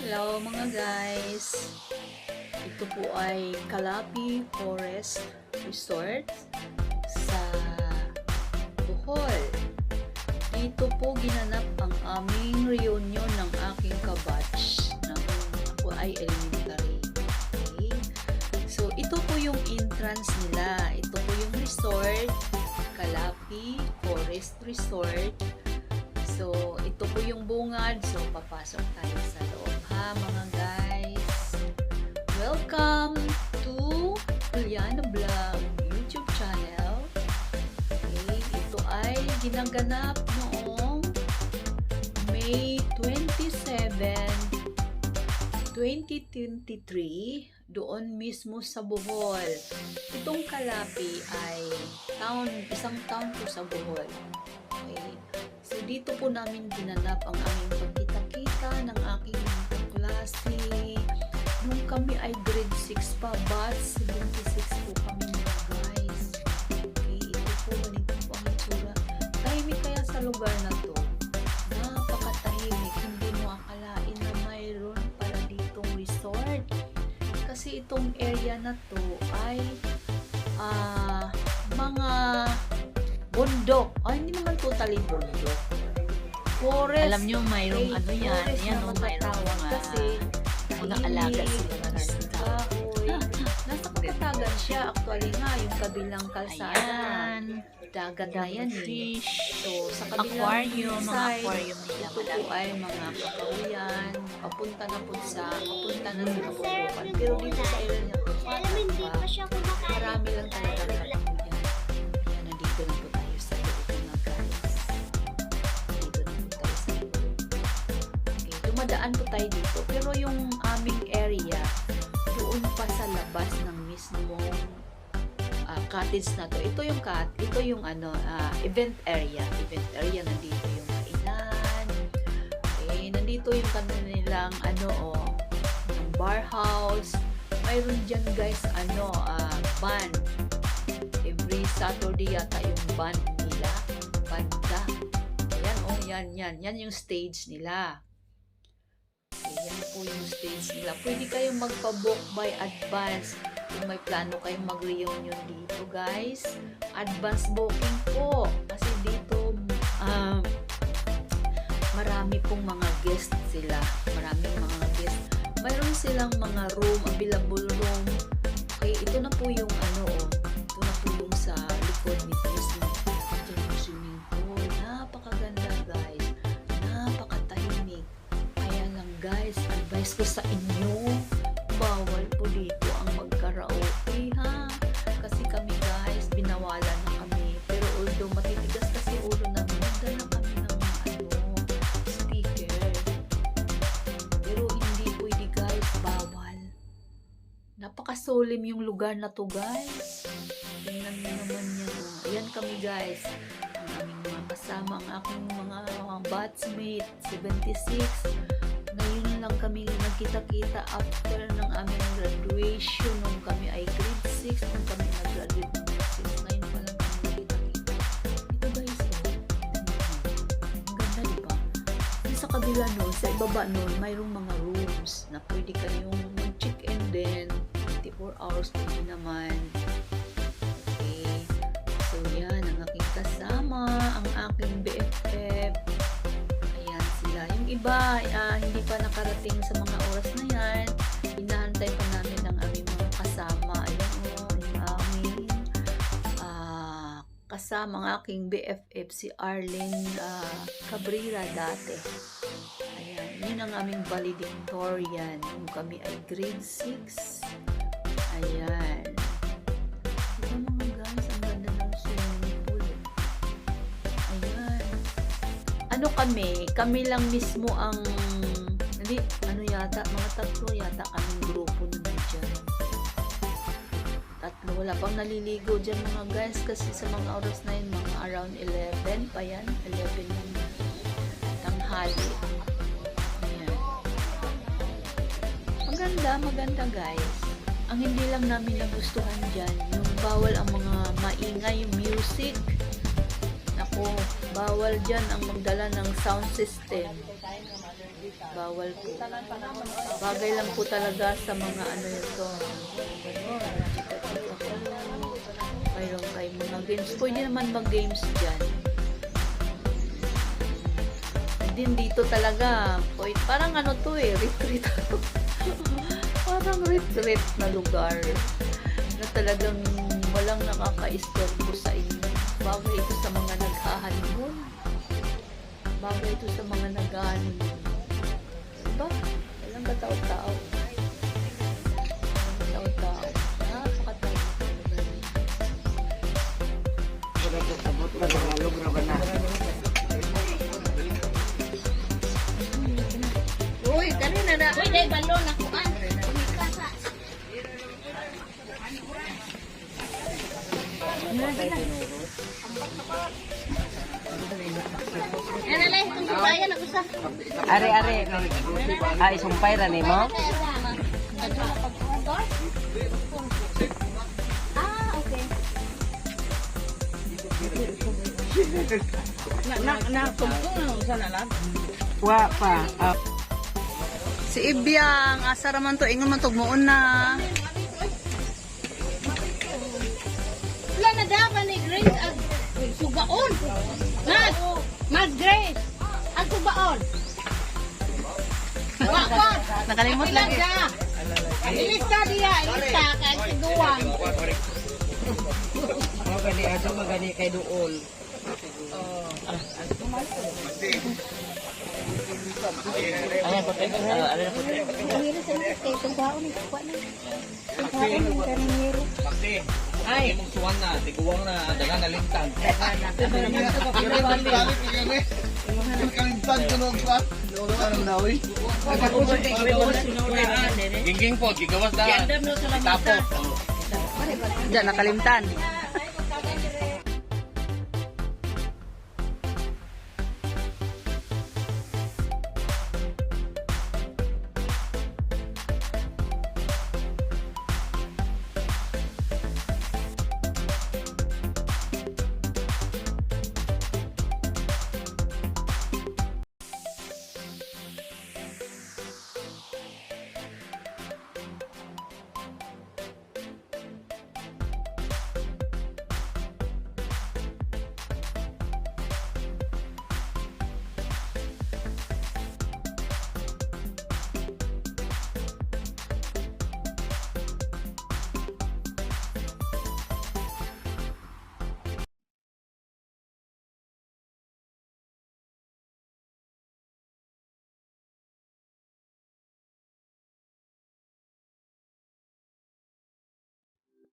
Hello mga guys! Ito po ay Calapi Forest Resort sa Bohol. Dito po ginanap ang aming reunion ng aking kabatch nang ako elementary. Okay? So ito po yung entrance nila. Ito po yung resort, Calapi Forest Resort. So, ito po yung bungad. So, papasok tayo sa Juliana Vlog YouTube channel. Okay, ito ay ginaganap noong May 27, 2023 doon mismo sa Bohol. Itong Kalapi ay town, isang town po sa Bohol. Okay. So, dito po namin ginanap ang aming pagkita-kita ng aking mga kaklase. Nung kami ay grade 6 pa, batch lugar na to. Napakatahimik. Hindi mo akalain na mayroon pala ditong resort. Kasi itong area na to ay ah mga bundok. Ay, hindi naman totally bundok. Forest. Alam nyo, mayroong ano yan, yan na o, mayroong mga, kasi mga alaga sila. Kapatagan siya. Actually nga, yung kabilang kalsada. Ayan, Dagat na yan eh. fish, So, sa kabilang aquarium, mga side, aquarium nila. ito po ay mga kakawiyan. Papunta na po sa, papunta na sa kabundukan. Pero dito sa area niya po, Alam mo, hindi pa siya kumakain. marami lang talaga kakawiyan. Kaya nandito na po tayo sa mga guys. Nandito na po tayo sa loob. Okay, dumadaan po tayo dito. Pero yung aming area, doon pa sa labas ng mismong ah, cottage na to. Ito yung cat, ito yung ano, ah, event area. Event area nandito yung kainan. Okay, nandito yung kanilang ano oh, yung bar house. Mayroon diyan guys ano, ah, band. Every Saturday yata yung band nila. Banda. Ayan oh, yan, yan. Yan yung stage nila. Okay, yan po yung stage nila. Pwede kayong magpa-book by advance kung may plano kayong mag-reunion dito, guys. Advance booking po. Kasi dito, um, marami pong mga guests sila. Maraming mga guests. Mayroon silang mga room, available room. Okay, ito na po yung ano, oh. Ito na po yung sa likod ni mismo. Ito yung swimming pool. Napakaganda, guys. Napakatahimik. Kaya lang, guys, advice ko sa inyo, bawal po dito Napakasolim yung lugar na to, guys. Tingnan mo naman yan. Ayan kami, guys. Mga kasama, ang aking mga, mga batchmate, 76. Ngayon lang kami nagkita-kita after ng aming graduation nung kami ay grade 6, nung kami nag-graduate ng grade 6. Ngayon pa lang kami nagkita-kita. Ito guys, oh. Ang ganda, di ba? Sa kabila nun, sa ibaba nun, mayroong mga rooms na pwede kayong. 24 hours pwede naman. Okay. So, yan, ang aking kasama, ang aking BFF. Ayan sila. Yung iba, ah, hindi pa nakarating sa mga oras na yan. Hinahantay pa namin ang aming mga kasama. Ayan o, yung aming ah, kasama, ang aking BFF, si Arlene ah, Cabrera dati. Ayan, yun ang aming valedictorian. Nung kami ay grade 6. Ayan. Ito ang ganda ng swimming pool. Ayan. Ano kami, kami lang mismo ang, hindi, ano yata, mga tatlo yata kaming grupo na dyan. Tatlo, wala pang naliligo dyan mga guys kasi sa mga oras na yun, mga around 11 pa yan, 11 ng tanghali. Ayan. Maganda, maganda guys. Ang hindi lang namin nagustuhan dyan, yung bawal ang mga maingay music. Nako, bawal dyan ang magdala ng sound system. Bawal po. Bagay lang po talaga sa mga ano ito. Mayroon kayo mga games. Pwede naman mag-games dyan. Din dito talaga. Parang ano to eh. Retreat. parang retreat na lugar. Na talagang walang nakaka-istorbo sa inyo. Bagay ito sa mga naghahanimon. Bagay ito sa mga naghahanimon. Diba? Walang katao-tao. Are, are. Ay, sumpay ra ni mo? Ah, okay. Na, na, na, sana lang. Wa pa. Ah, Si Ibyang, asa raman to, ingon man tugmuon na. Grace ang sugaon. Mag, mag Grace. Ang sugaon. Wakot. Nakalimot. Ilagda. Ilista diya. Ilista. Kaya siguan. magani ato magani kay duol. Ayan po tayo. Ano na po tayo? Mahirap sa mga kay sugaon. Kuha na. Kuhaan ng karingero. Ay, Suwan na, tiguwang na, daga na lintang. Gingging po, gigawas na. Ganda mo sa Tapo. lamisa. Diyan, nakalimtan.